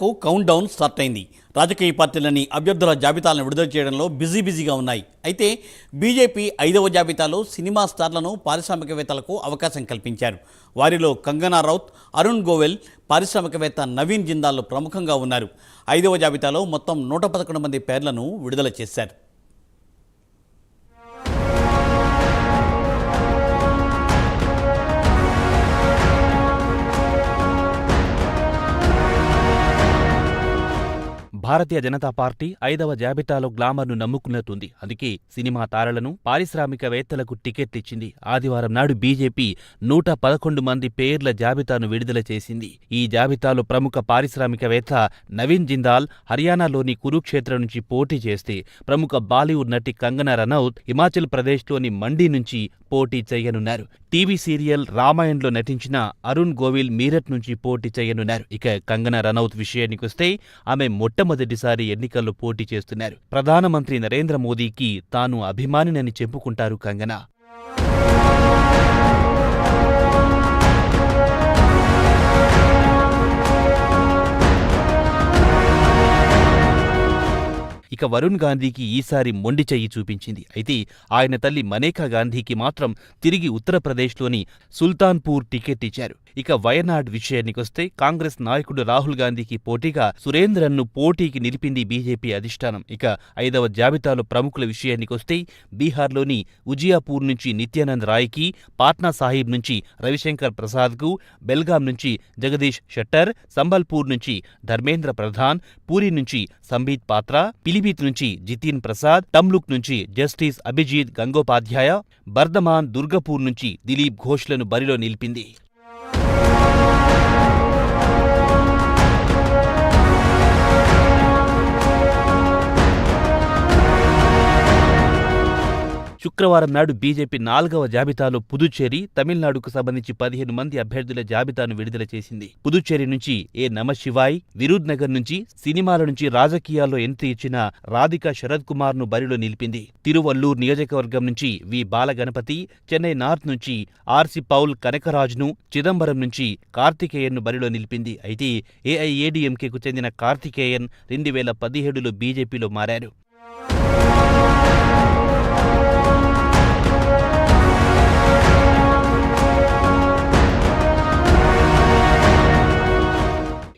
కు count down start అయింది. రాజకీయ పార్టీలని అభ్యర్థుల జాబితాలను విడుదల చేయడంలో బిజీ బిజీగా ఉన్నాయి. అయితే బీజేపీ ఐదవ జాబితాలో సినిమా స్టార్లను పారిశ్రామికవేత్తలకు అవకాశం కల్పించారు. వారిలో కంగనా రౌత్ అరుణ్ గోవెల్ పారిశ్రామికవేత్త నవీన్ జిందాల్ ప్రముఖంగా ఉన్నారు. ఐదవ జాబితాలో మొత్తం నూట పదకొండు మంది పేర్లను విడుదల చేశారు. భారతీయ జనతా పార్టీ ఐదవ జాబితాలో గ్లామర్ను నమ్ముకున్నట్టుంది. అందుకే సినిమా తారలను పారిశ్రామికవేత్తలకు టికెట్ ఇచ్చింది ఆదివారం నాడు బీజేపీ నూట పదకొండు మంది పేర్ల జాబితాను విడుదల చేసింది. ఈ జాబితాలో ప్రముఖ పారిశ్రామికవేత్త నవీన్ జిందాల్ హర్యానాలోని కురుక్షేత్ర నుంచి పోటీ చేస్తే ప్రముఖ బాలీవుడ్ నటి కంగనా రనౌత్ హిమాచల్ ప్రదేశ్లోని మండీ నుంచి పోటీ చేయనున్నారు. టీవీ సీరియల్ రామాయణ్లో నటించిన అరుణ్ గోవిల్ మీరట్ నుంచి పోటీ చేయనున్నారు. ఇక కంగనా రనౌత్ విషయానికొస్తే ఆమె మొట్టమొదటిసారి ఎన్నికల్లో పోటీ చేస్తున్నారు. ప్రధానమంత్రి నరేంద్ర మోదీకి తాను అభిమానినని చెప్పుకుంటారు కంగనా. ఇక వరుణ్ గాంధీకి ఈసారి మొండి చెయ్యి చూపించింది. అయితే ఆయన తల్లి మనేకా గాంధీకి మాత్రం తిరిగి ఉత్తరప్రదేశ్లోని సుల్తాన్పూర్ టికెట్ ఇచ్చారు. ఇక వయనాడ్ విషయానికొస్తే కాంగ్రెస్ నాయకుడు రాహుల్ గాంధీకి పోటీగా సురేంద్రన్ను పోటీకి నిలిపింది బీజేపీ అధిష్టానం. ఇక ఐదవ జాబితాలో ప్రముఖుల విషయానికొస్తే బీహార్లోని ఉజియాపూర్ నుంచి నిత్యానంద్ రాయ్కి పాట్నా సాహిబ్ నుంచి రవిశంకర్ ప్రసాద్కు బెల్గాం నుంచి జగదీష్ షట్టర్ సంబల్పూర్ నుంచి ధర్మేంద్ర ప్రధాన్ పూరి నుంచి సంబీత్ పాత్ర పిలిబీత్ నుంచి జితిన్ ప్రసాద్ టమ్లుక్ నుంచి జస్టిస్ అభిజిత్ గంగోపాధ్యాయ బర్దమాన్ దుర్గపూర్ నుంచి దిలీప్ ఘోష్లను బరిలో నిలిపింది. శుక్రవారం నాడు బీజేపీ నాలుగవ జాబితాలో పుదుచ్చేరి తమిళనాడుకు సంబంధించి పదిహేను మంది అభ్యర్థుల జాబితాను విడుదల చేసింది. పుదుచ్చేరి నుంచి ఏ నమశివాయ్ విరూద్ నగర్ నుంచి సినిమాల నుంచి రాజకీయాల్లో ఎంట్రీ ఇచ్చిన రాధిక శరద్ కుమార్ను బరిలో నిలిపింది. తిరువల్లూర్ నియోజకవర్గం నుంచి వి. బాలగణపతి చెన్నై నార్త్ నుంచి ఆర్సి పౌల్ కనకరాజ్ను చిదంబరం నుంచి కార్తికేయన్ను బరిలో నిలిపింది. అయితే ఏఐఏడీఎంకేకు చెందిన కార్తికేయన్ రెండు వేల పదిహేడులో బీజేపీలో మారారు.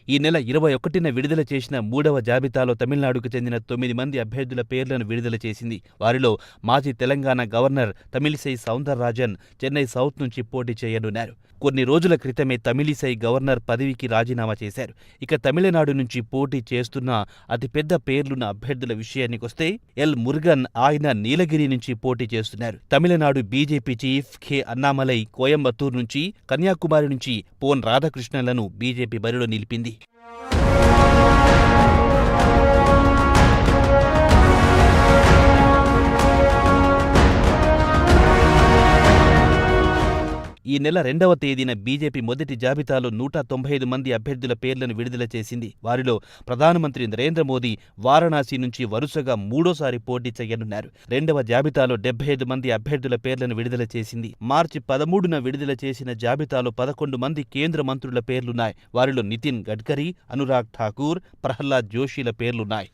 ఈ నెల ఇరవై ఒకటిన విడుదల చేసిన మూడవ జాబితాలో తమిళనాడుకు చెందిన తొమ్మిది మంది అభ్యర్థుల పేర్లను విడుదల చేసింది. వారిలో మాజీ తెలంగాణ గవర్నర్ తమిళిసై సౌందరరాజన్ చెన్నై సౌత్ నుంచి పోటీ చేయనున్నారు. కొన్ని రోజుల క్రితమే తమిళిసై గవర్నర్ పదవికి రాజీనామా చేశారు. ఇక తమిళనాడు నుంచి పోటీ చేస్తున్న అతిపెద్ద పేర్లున్న అభ్యర్థుల విషయానికొస్తే ఎల్ మురుగన్ ఆయన నీలగిరి నుంచి పోటీ చేస్తున్నారు. Tamil Nadu BJP chief K Annamalai Coimbatore నుంచి కన్యాకుమారి నుంచి పోన్ రాధాకృష్ణలను బీజేపీ బరిలో నిలిపింది. Bye. ఈ నెల రెండవ తేదీన బీజేపీ మొదటి జాబితాలో నూట తొంభై ఐదు మంది అభ్యర్థుల పేర్లను విడుదల చేసింది. వారిలో ప్రధానమంత్రి నరేంద్ర మోదీ వారణాసి నుంచి వరుసగా మూడోసారి పోటీ చేయనున్నారు. రెండవ జాబితాలో డెబ్బై ఐదు మంది అభ్యర్థుల పేర్లను విడుదల చేసింది. మార్చి పదమూడున విడుదల చేసిన జాబితాలో పదకొండు మంది కేంద్ర మంత్రుల పేర్లున్నాయి. వారిలో నితిన్ గడ్కరీ అనురాగ్ ఠాకూర్ ప్రహ్లాద్ జోషీల పేర్లున్నాయి.